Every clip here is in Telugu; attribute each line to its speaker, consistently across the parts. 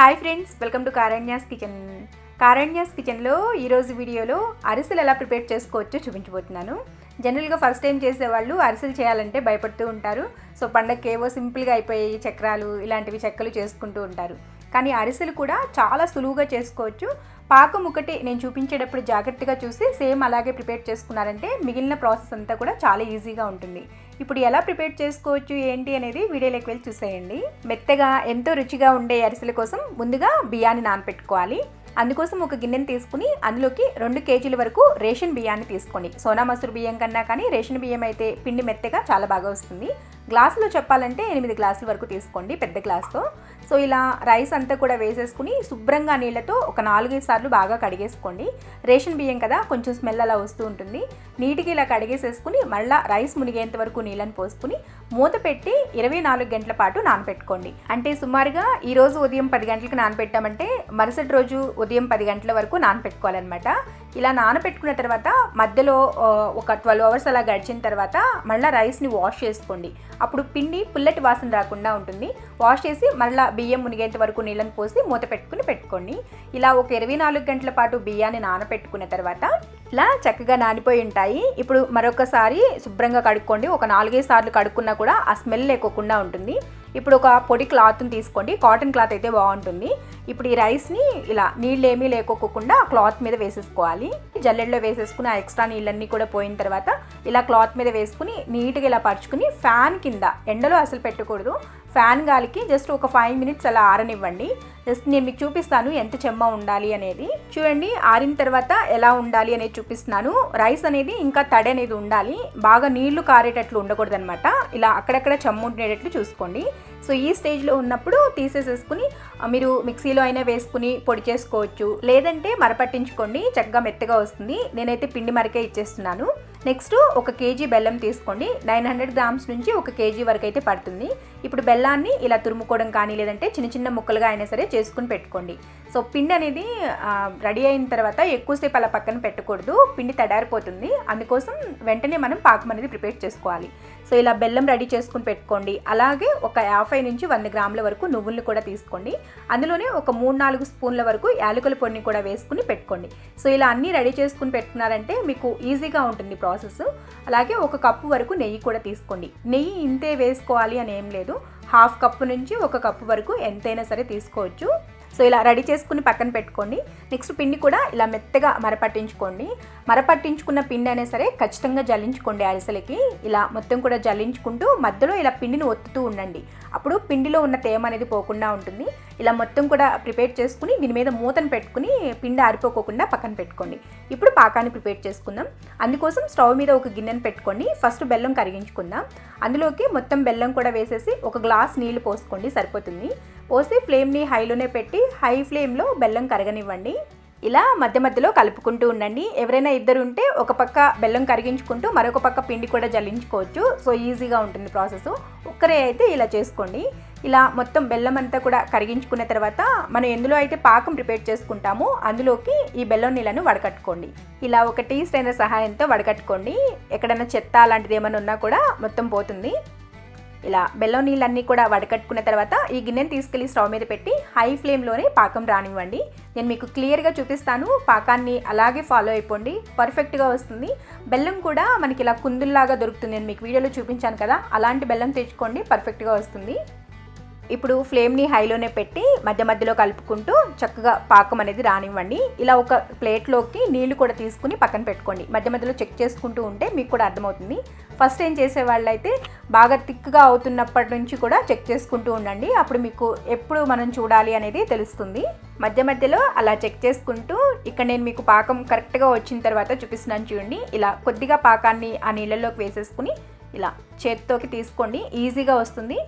Speaker 1: Hi friends welcome to Karanya's kitchen Karanya's కిచెన్లో ఈరోజు వీడియోలో అరిసెలు ఎలా ప్రిపేర్ చేసుకోవచ్చో చూపించబోతున్నాను. జనరల్గా ఫస్ట్ టైం చేసేవాళ్ళు అరిసెలు చేయాలంటే భయపడుతూ ఉంటారు. సో పండగకి ఏవో సింపుల్గా అయిపోయే చక్రాలు ఇలాంటివి చెక్కలు చేసుకుంటూ ఉంటారు. కానీ అరిసెలు కూడా చాలా సులువుగా చేసుకోవచ్చు. పాకం ఒకటి నేను చూపించేటప్పుడు జాగ్రత్తగా చూసి సేమ్ అలాగే ప్రిపేర్ చేసుకున్నారంటే మిగిలిన ప్రాసెస్ అంతా కూడా చాలా ఈజీగా ఉంటుంది. ఇప్పుడు ఎలా ప్రిపేర్ చేసుకోవచ్చు ఏంటి అనేది వీడియోలోకి వెళ్ళి చూసేయండి. మెత్తగా ఎంతో రుచిగా ఉండే అరిసెల కోసం ముందుగా బియ్యాన్ని నానపెట్టుకోవాలి. అందుకోసం ఒక గిన్నెని తీసుకుని అందులోకి రెండు కేజీల వరకు రేషన్ బియ్యాన్ని తీసుకోండి సోనా మసూరు బియ్యం కన్నా కానీ రేషన్ బియ్యం అయితే పిండి మెత్తగా చాలా బాగా వస్తుంది. గ్లాసులో చెప్పాలంటే ఎనిమిది గ్లాసుల వరకు తీసుకోండి పెద్ద గ్లాస్తో. సో ఇలా రైస్ అంతా కూడా వేసేసుకుని శుభ్రంగా నీళ్ళతో ఒక నాలుగైదు సార్లు బాగా కడిగేసుకోండి. రేషన్ బియ్యం కదా కొంచెం స్మెల్ అలా వస్తూ ఉంటుంది. నీటికి ఇలా కడిగేసేసుకుని మళ్ళీ రైస్ మునిగేంత వరకు నీళ్ళని పోసుకుని మూత పెట్టి ఇరవై నాలుగు గంటల పాటు నానపెట్టుకోండి. అంటే సుమారుగా ఈ రోజు ఉదయం పది గంటలకు నానపెట్టామంటే మరుసటి రోజు ఉదయం పది గంటల వరకు నానపెట్టుకోవాలన్నమాట. ఇలా నానపెట్టుకున్న తర్వాత మధ్యలో ఒక ట్వెల్వ్ అవర్స్ అలా గడిచిన తర్వాత మళ్ళీ రైస్ని వాష్ చేసుకోండి. అప్పుడు పిండి పుల్లటి వాసన రాకుండా ఉంటుంది. వాష్ చేసి మళ్ళీ బియ్యం మునిగేంత వరకు నీళ్ళని పోసి మూత పెట్టుకుని పెట్టుకోండి. ఇలా ఒక ఇరవై నాలుగు గంటల పాటు బియ్యాన్ని నానపెట్టుకున్న తర్వాత ఇలా చక్కగా నానిపోయి ఉంటాయి. ఇప్పుడు మరొకసారి శుభ్రంగా కడుక్కోండి. ఒక నాలుగైదు సార్లు కడుక్కున్నా కూడా ఆ స్మెల్ లేకోకుండా ఉంటుంది. ఇప్పుడు ఒక పొడి క్లాత్ని తీసుకోండి. కాటన్ క్లాత్ అయితే బాగుంటుంది. ఇప్పుడు ఈ రైస్ని ఇలా నీళ్ళు ఏమీ లేకోకుండా క్లాత్ మీద వేసేసుకోవాలి. జల్లెడలో వేసేసుకుని ఆ ఎక్స్ట్రా నీళ్ళన్నీ కూడా పోయిన తర్వాత ఇలా క్లాత్ మీద వేసుకుని నీట్గా ఇలా పరుచుకుని ఫ్యాన్ కింద ఎండలో అసలు పెట్టకూడదు. ఫ్యాన్ గాలికి జస్ట్ ఒక ఫైవ్ మినిట్స్ అలా ఆరనివ్వండి. జస్ట్ నేను మీకు చూపిస్తాను ఎంత చెమ్మ ఉండాలి అనేది. చూడండి ఆరిన తర్వాత ఎలా ఉండాలి అనేది చూపిస్తున్నాను. రైస్ అనేది ఇంకా తడి అనేది ఉండాలి. బాగా నీళ్ళు కారేటట్లు ఉండకూడదు అనమాట ఇలా అక్కడక్కడ చెమ్మ ఉండేటట్లు చూసుకోండి. సో ఈ స్టేజ్లో ఉన్నప్పుడు తీసేసేసుకుని మీరు మిక్సీలో అయినా వేసుకుని పొడి చేసుకోవచ్చు. లేదంటే మరపట్టించుకోండి చక్కగా మెత్తగా వస్తుంది. నేనైతే పిండి మరకే ఇచ్చేస్తున్నాను. నెక్స్ట్ ఒక కేజీ బెల్లం తీసుకోండి. నైన్ హండ్రెడ్ గ్రామ్స్ నుంచి ఒక కేజీ వరకు అయితే పడుతుంది. ఇప్పుడు బెల్లాన్ని ఇలా తురుముకోవడం కానీ లేదంటే చిన్న చిన్న ముక్కలుగా అయినా సరే చేసుకుని పెట్టుకోండి. సో పిండి అనేది రెడీ అయిన తర్వాత ఎక్కువసేపు అలా పక్కన పెట్టకూడదు. పిండి తడారిపోతుంది. అందుకోసం వెంటనే మనం పాకం అనేది ప్రిపేర్ చేసుకోవాలి. సో ఇలా బెల్లం రెడీ చేసుకుని పెట్టుకోండి. అలాగే ఒక యాభై నుంచి వంద గ్రాముల వరకు నువ్వుల్ని కూడా తీసుకోండి. అందులోనే ఒక మూడు నాలుగు స్పూన్ల వరకు యాలకుల పొడిని కూడా వేసుకుని పెట్టుకోండి. సో ఇలా అన్నీ రెడీ చేసుకుని పెట్టుకున్నారంటే మీకు ఈజీగా ఉంటుంది ప్రాసెస్. అలాగే ఒక కప్పు వరకు నెయ్యి కూడా తీసుకోండి. నెయ్యి ఇంతే వేసుకోవాలి అని ఏం లేదు. హాఫ్ కప్పు నుంచి ఒక కప్పు వరకు ఎంతైనా సరే తీసుకోవచ్చు. సో ఇలా రెడీ చేసుకుని పక్కన పెట్టుకోండి. నెక్స్ట్ పిండి కూడా ఇలా మెత్తగా మరపట్టించుకోండి. మరపట్టించుకున్న పిండి అయినా సరే ఖచ్చితంగా జల్లించుకోండి అరిసెలకి. ఇలా మొత్తం కూడా జల్లించుకుంటూ మధ్యలో ఇలా పిండిని ఒత్తుతూ ఉండండి. అప్పుడు పిండిలో ఉన్న తేమ అనేది పోకుండా ఉంటుంది. ఇలా మొత్తం కూడా ప్రిపేర్ చేసుకుని దీని మీద మూతను పెట్టుకుని పిండి ఆరిపోకోకుండా పక్కన పెట్టుకోండి. ఇప్పుడు పాకాన్ని ప్రిపేర్ చేసుకుందాం. అందుకోసం స్టవ్ మీద ఒక గిన్నెను పెట్టుకోండి. ఫస్ట్ బెల్లం కరిగించుకుందాం. అందులోకి మొత్తం బెల్లం కూడా వేసేసి ఒక గ్లాస్ నీళ్ళు పోసుకోండి. సరిపోతుంది. పోసి ఫ్లేమ్ని హైలోనే పెట్టి హై ఫ్లేమ్లో బెల్లం కరగనివ్వండి. ఇలా మధ్య మధ్యలో కలుపుకుంటూ ఉండండి. ఎవరైనా ఇద్దరు ఉంటే ఒక పక్క బెల్లం కరిగించుకుంటూ మరొక పక్క పిండి కూడా జల్లించుకోవచ్చు. సో ఈజీగా ఉంటుంది ప్రాసెస్. ఒక్కరే అయితే ఇలా చేసుకోండి. ఇలా మొత్తం బెల్లం అంతా కూడా కరిగించుకున్న తర్వాత మనం ఎందులో అయితే పాకం ప్రిపేర్ చేసుకుంటామో అందులోకి ఈ బెల్లం నీళ్ళను వడకట్టుకోండి. ఇలా ఒక టీ స్ట్రైనర్ సహాయంతో వడకట్టుకోండి. ఎక్కడైనా చెత్త అలాంటిది ఏమైనా ఉన్నా కూడా మొత్తం పోతుంది. ఇలా బెల్లం నీళ్ళన్నీ కూడా వడకట్టుకున్న తర్వాత ఈ గిన్నెని తీసుకెళ్ళి స్టవ్ మీద పెట్టి హై ఫ్లేమ్లోనే పాకం రానివ్వండి. నేను మీకు క్లియర్గా చూపిస్తాను పాకాన్ని అలాగే ఫాలో అయిపోండి పర్ఫెక్ట్గా వస్తుంది. బెల్లం కూడా మనకి ఇలా కుందుల్లాగా దొరుకుతుంది. నేను మీకు వీడియోలో చూపించాను కదా అలాంటి బెల్లం తెచ్చుకోండి పర్ఫెక్ట్గా వస్తుంది. ఇప్పుడు ఫ్లేమ్ని హైలోనే పెట్టి మధ్య మధ్యలో కలుపుకుంటూ చక్కగా పాకం అనేది రానివ్వండి. ఇలా ఒక ప్లేట్లోకి నీళ్ళు కూడా తీసుకుని పక్కన పెట్టుకోండి. మధ్య మధ్యలో చెక్ చేసుకుంటూ ఉంటే మీకు కూడా అర్థమవుతుంది. ఫస్ట్ ఏం చేసేవాళ్ళు అయితే బాగా థిక్గా అవుతున్నప్పటి నుంచి కూడా చెక్ చేసుకుంటూ ఉండండి. అప్పుడు మీకు ఎప్పుడు మనం చూడాలి అనేది తెలుస్తుంది. మధ్య మధ్యలో అలా చెక్ చేసుకుంటూ ఇక్కడ నేను మీకు పాకం కరెక్ట్గా వచ్చిన తర్వాత చూపిస్తున్నాను చూడండి. ఇలా కొద్దిగా పాకాన్ని ఆ నీళ్ళలోకి వేసేసుకుని ఇలా చేతితోకి తీసుకోండి. ఈజీగా వస్తుంది.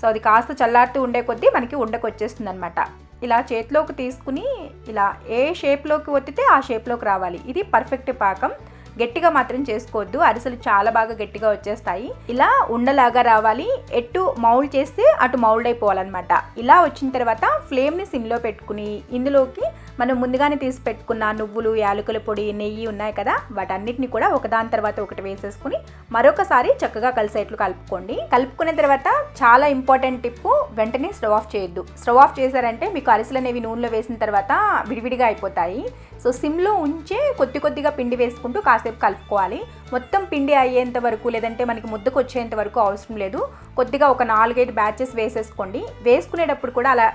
Speaker 1: సో అది కాస్త చల్లారుతూ ఉండే కొద్దీ మనకి ఉండకు వచ్చేస్తుంది అనమాట ఇలా చేతిలోకి తీసుకుని ఇలా ఏ షేప్లోకి ఒత్తితే ఆ షేప్లోకి రావాలి. ఇది పర్ఫెక్ట్ పాకం. గట్టిగా మాత్రం చేసుకోవద్దు. అరిసెలు చాలా బాగా గట్టిగా వచ్చేస్తాయి. ఇలా ఉండలాగా రావాలి. ఎటు మౌల్డ్ చేస్తే అటు మౌల్డ్ అయిపోవాలన్నమాట. ఇలా వచ్చిన తర్వాత ఫ్లేమ్ని సిమ్లో పెట్టుకుని ఇందులోకి మనం ముందుగానే తీసి పెట్టుకున్న నువ్వులు యాలకుల పొడి నెయ్యి ఉన్నాయి కదా? వాటన్నిటిని కూడా ఒకదాని తర్వాత ఒకటి వేసేసుకుని మరొకసారి చక్కగా కలిసేట్లు కలుపుకోండి. కలుపుకున్న తర్వాత చాలా ఇంపార్టెంట్ టిప్ వెంటనే స్టవ్ ఆఫ్ చేయొద్దు. స్టవ్ ఆఫ్ చేశారంటే మీకు అరిసెలు అనేవి నూనెలో వేసిన తర్వాత విడివిడిగా అయిపోతాయి. సో సిమ్లో ఉంచే కొద్ది కొద్దిగా పిండి వేసుకుంటూ కాసేపు కలుపుకోవాలి. మొత్తం పిండి అయ్యేంత వరకు లేదంటే మనకి ముద్దకు వచ్చేంత వరకు అవసరం లేదు. కొద్దిగా ఒక నాలుగైదు బ్యాచెస్ వేసేసుకోండి. వేసుకునేటప్పుడు కూడా అలా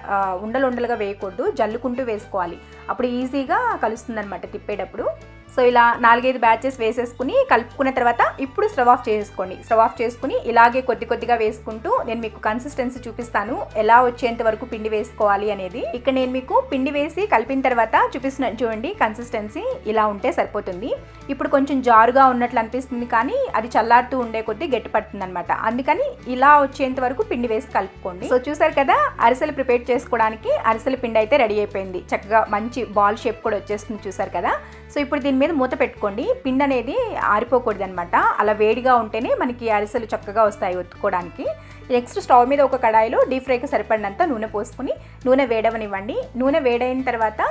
Speaker 1: ఉండలు ఉండలుగా వేయకూడదు. జల్లుకుంటూ వేసుకోవాలి. అప్పుడు ఈజీగా కలుస్తుంది అనమాట తిప్పేటప్పుడు. సో ఇలా నాలుగైదు బ్యాచెస్ వేసేసుకుని కలుపుకున్న తర్వాత ఇప్పుడు స్టవ్ ఆఫ్ చేసుకోండి. స్టవ్ ఆఫ్ చేసుకుని ఇలాగే కొద్ది కొద్దిగా వేసుకుంటూ నేను మీకు కన్సిస్టెన్సీ చూపిస్తాను. ఎలా వచ్చేంత వరకు పిండి వేసుకోవాలి అనేది. ఇక్కడ నేను మీకు పిండి వేసి కలిపిన తర్వాత చూపిస్తున్నాను చూడండి కన్సిస్టెన్సీ ఇలా ఉంటే సరిపోతుంది. ఇప్పుడు కొంచెం జారుగా ఉన్నట్లు అనిపిస్తుంది కానీ అది చల్లారుతూ ఉండే కొద్దీ గట్టి పడుతుంది అనమాట అందుకని ఇలా వచ్చేంత వరకు పిండి వేసి కలుపుకోండి. సో చూసారు కదా అరిసెలు ప్రిపేర్ చేసుకోవడానికి అరిసెల పిండి అయితే రెడీ అయిపోయింది. చక్కగా మంచి బాల్ షేప్ కూడా వచ్చేస్తుంది చూసారు కదా. సో ఇప్పుడు దీని మీద మూత పెట్టుకోండి. పిండి అనేది ఆరిపోకూడదు అనమాట అలా వేడిగా ఉంటేనే మనకి అరిసెలు చక్కగా వస్తాయి ఒత్తుకోవడానికి నెక్స్ట్ స్టవ్ మీద ఒక కడాయిలో డీప్ ఫ్రైకి సరిపడినంత నూనె పోసుకుని నూనె వేడవనివ్వండి. నూనె వేడైన తర్వాత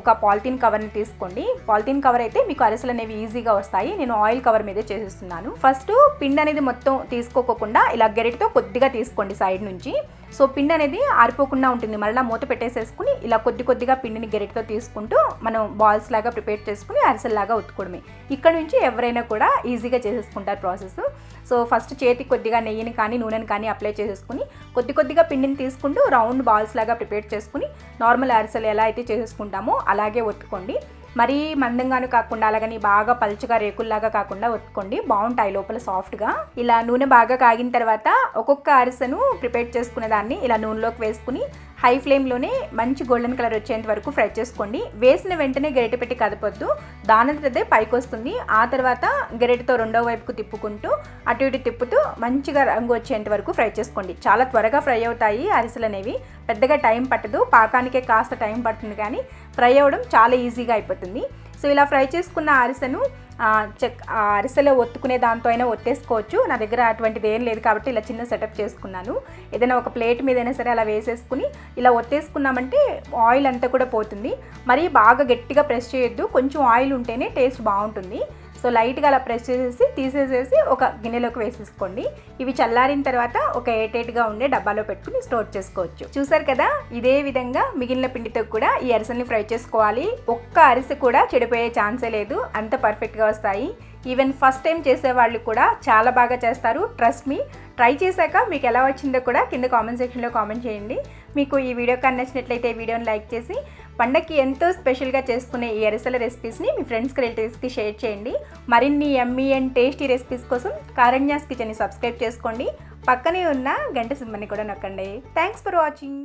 Speaker 1: ఒక పాలిథీన్ కవర్ని తీసుకోండి. పాలిథీన్ కవర్ అయితే మీకు అరిసెలు అనేవి ఈజీగా వస్తాయి. నేను ఆయిల్ కవర్ మీదే చేసేస్తున్నాను. ఫస్ట్ పిండి అనేది మొత్తం తీసుకోకుండా ఇలా గెరిటితో కొద్దిగా తీసుకోండి సైడ్ నుంచి. సో పిండి అనేది ఆరిపోకుండా ఉంటుంది. మళ్ళీ మూత పెట్టేసేసుకుని ఇలా కొద్ది కొద్దిగా పిండిని గెరెట్తో తీసుకుంటూ మనం బాల్స్ లాగా ప్రిపేర్ చేసుకుని అరిసెల్లాగా ఉత్తుకోవడమే ఇక్కడ నుంచి ఎవరైనా కూడా ఈజీగా చేసేసుకుంటారు ప్రాసెస్. సో ఫస్ట్ చేతి కొద్దిగా నెయ్యిని కానీ నూనెని కానీ అప్లై చేసేసుకుని కొద్ది కొద్దిగా పిండిని తీసుకుంటూ రౌండ్ బాల్స్ లాగా ప్రిపేర్ చేసుకుని నార్మల్ అరిసెలు ఎలా అయితే చేసేసుకుంటామో అలాగే ఒత్తుకోండి. మరీ మందంగాను కాకుండా అలాగని బాగా పలుచగా రేకుల్లాగా కాకుండా ఒత్తుకోండి. బాగుంటాయి లోపల సాఫ్ట్గా. ఇలా నూనె బాగా కాగిన తర్వాత ఒక్కొక్క అరిసెను ప్రిపేర్ చేసుకునే దాన్ని ఇలా నూనెలోకి వేసుకుని హై ఫ్లేమ్లోనే మంచి గోల్డెన్ కలర్ వచ్చేంత వరకు ఫ్రై చేసుకోండి. వేసిన వెంటనే గరిటె పెట్టి కదపొద్దు. దానంతదే పైకి వస్తుంది ఆ తర్వాత గరిటెతో రెండో వైపుకు తిప్పుకుంటూ అటు ఇటు తిప్పుతూ మంచిగా రంగు వచ్చేంత వరకు ఫ్రై చేసుకోండి. చాలా త్వరగా ఫ్రై అవుతాయి అరిసెలు అనేవి. పెద్దగా టైం పట్టదు. పాకానికే కాస్త టైం పడుతుంది కానీ ఫ్రై అవ్వడం చాలా ఈజీగా అయిపోతుంది. సో ఇలా ఫ్రై చేసుకున్న అరిసెను చెక్ ఆ అరిసెలో ఒత్తుకునే దాంతో అయినా ఒత్తేసుకోవచ్చు. నా దగ్గర అటువంటిది ఏం లేదు కాబట్టి ఇలా చిన్న సెటప్ చేసుకున్నాను. ఏదైనా ఒక ప్లేట్ మీద అయినా సరే అలా వేసేసుకుని ఇలా ఒత్తేసుకున్నామంటే ఆయిల్ అంతా కూడా పోతుంది. మరీ బాగా గట్టిగా ప్రెస్ చేయొద్దు. కొంచెం ఆయిల్ ఉంటేనే టేస్ట్ బాగుంటుంది. సో లైట్గా అలా ప్రెస్ చేసేసి తీసేసేసి ఒక గిన్నెలోకి వేసేసుకోండి. ఇవి చల్లారిన తర్వాత ఒక ఏటేట్గా ఉండే డబ్బాలో పెట్టుకుని స్టోర్ చేసుకోవచ్చు. చూసారు కదా? ఇదే విధంగా మిగిలిన పిండితో కూడా ఈ అరిసెల్ని ఫ్రై చేసుకోవాలి. ఒక్క అరిసె కూడా చెడిపోయే ఛాన్సే లేదు. అంత పర్ఫెక్ట్గా వస్తాయి. ఈవెన్ ఫస్ట్ టైం చేసేవాళ్ళు కూడా చాలా బాగా చేస్తారు. ట్రస్ట్ మీ ట్రై చేశాక మీకు ఎలా వచ్చిందో కూడా కింద కామెంట్ సెక్షన్లో కామెంట్ చేయండి. మీకు ఈ వీడియో కానీ నచ్చినట్లయితే ఈ వీడియోని లైక్ చేసి పండక్కి ఎంతో స్పెషల్గా చేసుకునే ఈ అరిసెల రెసిపీస్ని మీ ఫ్రెండ్స్కి రిలేటివ్స్కి షేర్ చేయండి. మరిన్ని ఎమ్మీ అండ్ టేస్టీ రెసిపీస్ కోసం కారణ్యాస్ కిచెన్ని సబ్స్క్రైబ్ చేసుకోండి. పక్కనే ఉన్న గంట సింబల్ని కూడా నొక్కండి. Thanks for watching